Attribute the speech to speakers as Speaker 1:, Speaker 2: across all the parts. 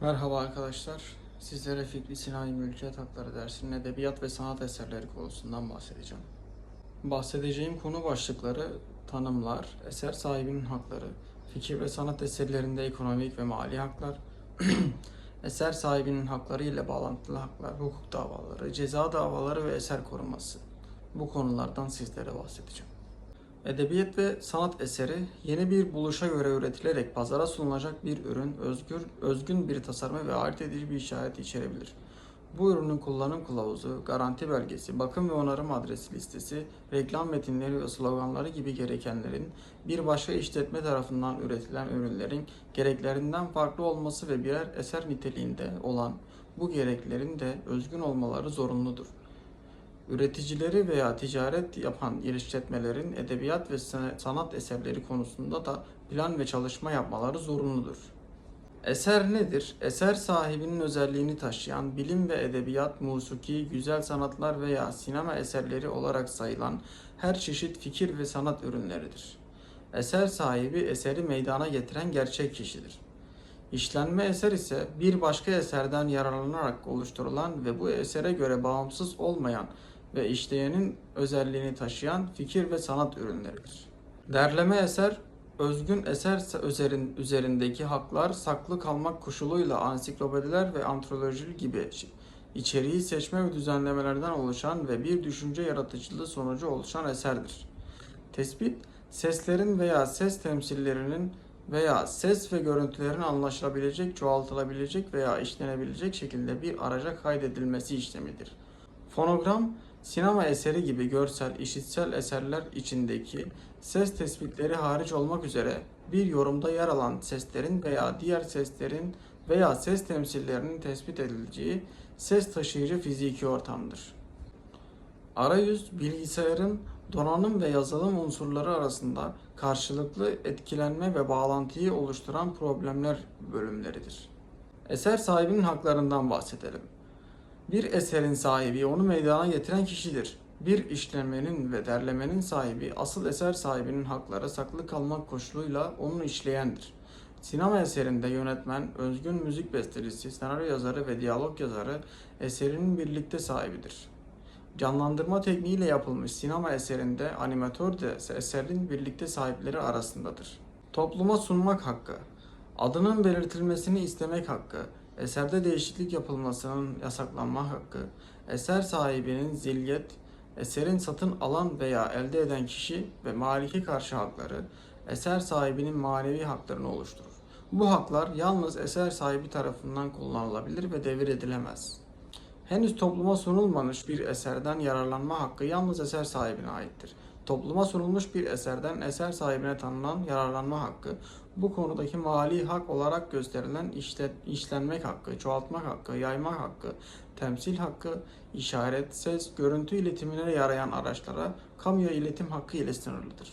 Speaker 1: Merhaba arkadaşlar. Sizlere Fikri Sinayi Mülkiyet Hakları dersinin edebiyat ve sanat eserleri konusundan bahsedeceğim. Bahsedeceğim konu başlıkları tanımlar, eser sahibinin hakları, fikir ve sanat eserlerinde ekonomik ve mali haklar, eser sahibinin hakları ile bağlantılı haklar, hukuk davaları, ceza davaları ve eser koruması. Bu konulardan sizlere bahsedeceğim. Edebiyat ve sanat eseri yeni bir buluşa göre üretilerek pazara sunulacak bir ürün, özgür, özgün bir tasarımı ve ayırt edici bir işaret içerebilir. Bu ürünün kullanım kılavuzu, garanti belgesi, bakım ve onarım adresi listesi, reklam metinleri ve sloganları gibi gerekenlerin bir başka işletme tarafından üretilen ürünlerin gereklerinden farklı olması ve birer eser niteliğinde olan bu gereklerin de özgün olmaları zorunludur. Üreticileri veya ticaret yapan işletmelerin edebiyat ve sanat eserleri konusunda da plan ve çalışma yapmaları zorunludur. Eser nedir? Eser sahibinin özelliğini taşıyan bilim ve edebiyat, musiki, güzel sanatlar veya sinema eserleri olarak sayılan her çeşit fikir ve sanat ürünleridir. Eser sahibi eseri meydana getiren gerçek kişidir. İşlenme eser ise bir başka eserden yararlanarak oluşturulan ve bu esere göre bağımsız olmayan ve işleyenin özelliğini taşıyan fikir ve sanat ürünleridir. Derleme eser, özgün eser üzerin, üzerindeki haklar saklı kalmak koşuluyla ansiklopediler ve antropoloji gibi içeriği seçme ve düzenlemelerden oluşan ve bir düşünce yaratıcılığı sonucu oluşan eserdir. Tespit, seslerin veya ses temsillerinin veya ses ve görüntülerin anlaşılabilecek, çoğaltılabilecek veya işlenebilecek şekilde bir araca kaydedilmesi işlemidir. Fonogram, sinema eseri gibi görsel, işitsel eserler içindeki ses tespitleri hariç olmak üzere bir yorumda yer alan seslerin veya diğer seslerin veya ses temsillerinin tespit edileceği ses taşıyıcı fiziki ortamdır. Arayüz, bilgisayarın donanım ve yazılım unsurları arasında karşılıklı etkilenme ve bağlantıyı oluşturan problemler bölümleridir. Eser sahibinin haklarından bahsedelim. Bir eserin sahibi onu meydana getiren kişidir. Bir işlemenin ve derlemenin sahibi asıl eser sahibinin hakları saklı kalmak koşuluyla onu işleyendir. Sinema eserinde yönetmen, özgün müzik bestecisi, senaryo yazarı ve diyalog yazarı eserinin birlikte sahibidir. Canlandırma tekniğiyle yapılmış sinema eserinde animatör de eserin birlikte sahipleri arasındadır. Topluma sunmak hakkı, adının belirtilmesini istemek hakkı, eserde değişiklik yapılmasının yasaklanma hakkı, eser sahibinin zilyet, eserin satın alan veya elde eden kişi ve maliki karşı hakları, eser sahibinin manevi haklarını oluşturur. Bu haklar yalnız eser sahibi tarafından kullanılabilir ve devir edilemez. Henüz topluma sunulmamış bir eserden yararlanma hakkı yalnız eser sahibine aittir. Topluma sunulmuş bir eserden eser sahibine tanınan yararlanma hakkı, bu konudaki mali hak olarak gösterilen işlet, işlenmek hakkı, çoğaltmak hakkı, yaymak hakkı, temsil hakkı, işaret, ses, görüntü iletimine yarayan araçlara kamuya iletim hakkı ile sınırlıdır.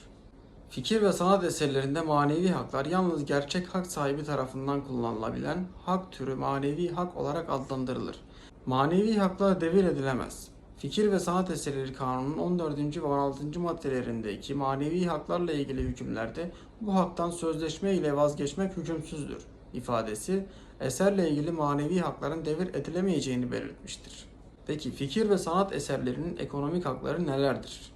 Speaker 1: Fikir ve sanat eserlerinde manevi haklar yalnız gerçek hak sahibi tarafından kullanılabilen hak türü manevi hak olarak adlandırılır. Manevi haklar devir edilemez. Fikir ve Sanat Eserleri Kanunu'nun 14. ve 16. maddelerindeki manevi haklarla ilgili hükümlerde bu haktan sözleşme ile vazgeçmek hükümsüzdür ifadesi eserle ilgili manevi hakların devir edilemeyeceğini belirtmiştir. Peki fikir ve sanat eserlerinin ekonomik hakları nelerdir?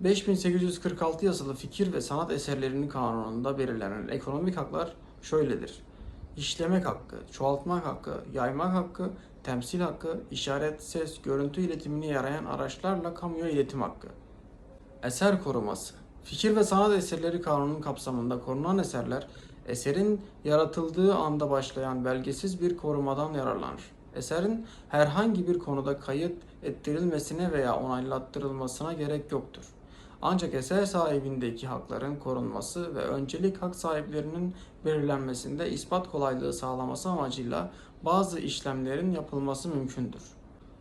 Speaker 1: 5846 yazılı fikir ve sanat eserlerinin kanununda belirlenen ekonomik haklar şöyledir. İşlemek hakkı, çoğaltmak hakkı, yaymak hakkı, temsil hakkı, işaret, ses, görüntü iletimini yarayan araçlarla kamuya iletim hakkı. Eser koruması. Fikir ve sanat eserleri kanunun kapsamında korunan eserler, eserin yaratıldığı anda başlayan belgesiz bir korumadan yararlanır. Eserin herhangi bir konuda kayıt ettirilmesine veya onaylattırılmasına gerek yoktur. Ancak eser sahibindeki hakların korunması ve öncelik hak sahiplerinin belirlenmesinde ispat kolaylığı sağlaması amacıyla bazı işlemlerin yapılması mümkündür.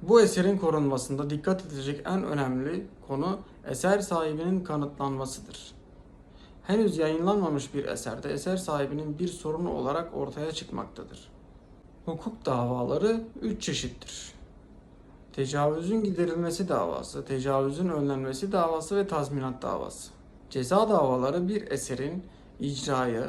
Speaker 1: Bu eserin korunmasında dikkat edilecek en önemli konu eser sahibinin kanıtlanmasıdır. Henüz yayınlanmamış bir eserde eser sahibinin bir sorunu olarak ortaya çıkmaktadır. Hukuk davaları üç çeşittir. Tecavüzün giderilmesi davası, tecavüzün önlenmesi davası ve tazminat davası. Ceza davaları bir eserin icrayı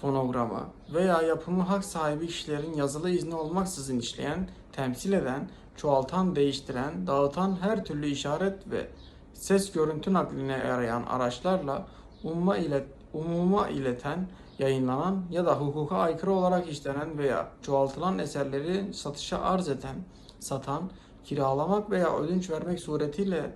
Speaker 1: fonogramı veya yapımı hak sahibi kişilerin yazılı izni olmaksızın işleyen, temsil eden, çoğaltan, değiştiren, dağıtan her türlü işaret ve ses görüntü nakline yarayan araçlarla umuma, ilet, umuma ileten, yayınlanan ya da hukuka aykırı olarak işlenen veya çoğaltılan eserleri satışa arz eden, satan, kiralamak veya ödünç vermek suretiyle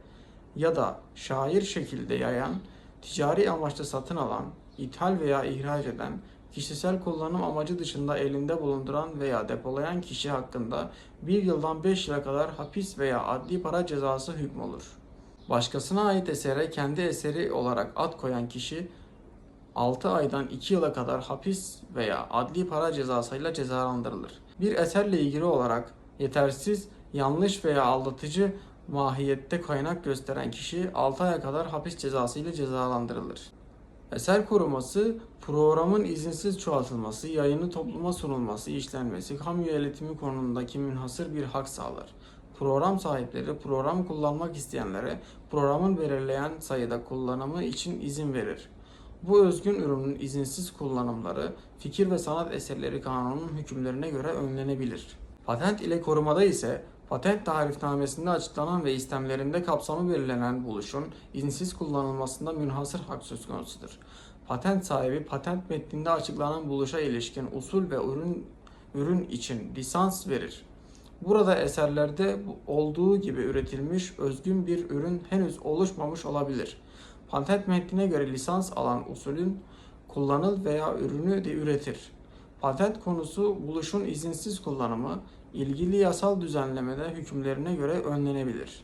Speaker 1: ya da şair şekilde yayan, ticari amaçla satın alan, ithal veya ihraç eden, kişisel kullanım amacı dışında elinde bulunduran veya depolayan kişi hakkında 1 yıldan 5 yıla kadar hapis veya adli para cezası hükmolur. Başkasına ait esere kendi eseri olarak ad koyan kişi 6 aydan 2 yıla kadar hapis veya adli para cezasıyla cezalandırılır. Bir eserle ilgili olarak yetersiz, yanlış veya aldatıcı mahiyette kaynak gösteren kişi 6 aya kadar hapis cezası ile cezalandırılır. Eser koruması, programın izinsiz çoğaltılması, yayını topluma sunulması, işlenmesi, kamu yönetimi konumundaki münhasır bir hak sağlar. Program sahipleri program kullanmak isteyenlere programın belirleyen sayıda kullanımı için izin verir. Bu özgün ürünün izinsiz kullanımları fikir ve sanat eserleri kanunun hükümlerine göre önlenebilir. Patent ile korumada ise patent tarifnamesinde açıklanan ve istemlerinde kapsamı belirlenen buluşun izinsiz kullanılmasında münhasır hak söz konusudur. Patent sahibi patent metninde açıklanan buluşa ilişkin usul ve ürün ürün için lisans verir. Burada eserlerde olduğu gibi üretilmiş özgün bir ürün henüz oluşmamış olabilir. Patent metnine göre lisans alan usulün kullanıl veya ürünü de üretir. Patent konusu buluşun izinsiz kullanımı ilgili yasal düzenlemede hükümlerine göre önlenebilir.